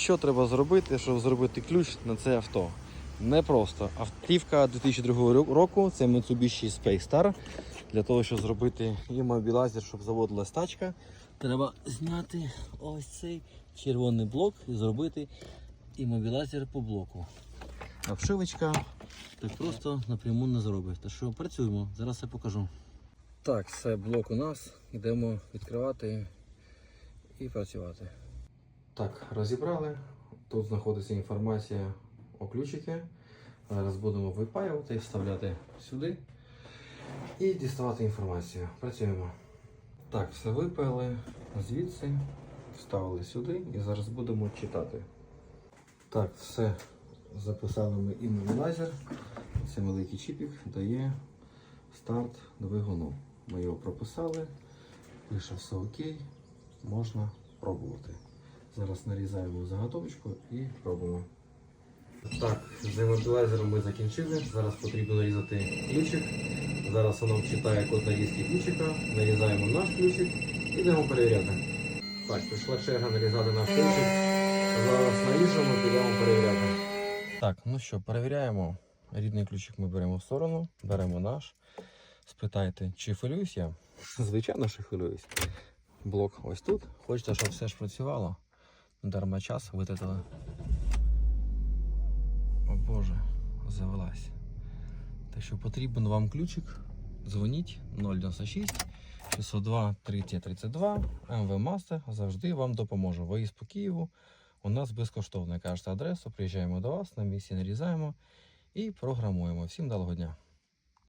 Що треба зробити, щоб зробити ключ на це авто? Непросто. Автівка 2002 року це Mitsubishi Space Star. Для того, щоб зробити іммобілайзер, щоб заводилась тачка, треба зняти ось цей червоний блок і зробити іммобілайзер по блоку. Обшивочка так просто напряму не зробить. Так що працюємо, зараз все покажу. Так, це блок у нас. Йдемо відкривати і працювати. Так, розібрали. Тут знаходиться інформація о ключики. Зараз будемо випаювати, вставляти сюди і діставати інформацію. Працюємо. Так, все випаяли звідси, вставили сюди і зараз будемо читати. Так, все записали ми імунізер. Це великий чіпік дає старт двигуну. Ми його прописали, пише все окей, можна пробувати. Зараз нарізаємо заготовочку і пробуємо. Так, з іммобілайзером ми закінчили. Зараз потрібно нарізати ключик. Зараз воно читає код нарізки ключика. Нарізаємо наш ключик і йдемо перевіряти. Так, прийшла черга нарізати наш ключик. Зараз наріжемо, підемо перевіряти. Так, ну що, перевіряємо. Рідний ключик ми беремо в сторону, беремо наш. Спитайте, чи хвилююсь я? Звичайно, що хвилююсь. Блок ось тут. Хочете, щоб все ж працювало. Дарма час витратили. О Боже, завелась. Так що потрібен вам ключик. Дзвоніть 096 602 3032 МВ Мастер завжди вам допоможе. Виїзд по Києву у нас безкоштовно. Кажете адресу, приїжджаємо до вас, на місці нарізаємо і програмуємо. Всім далого дня!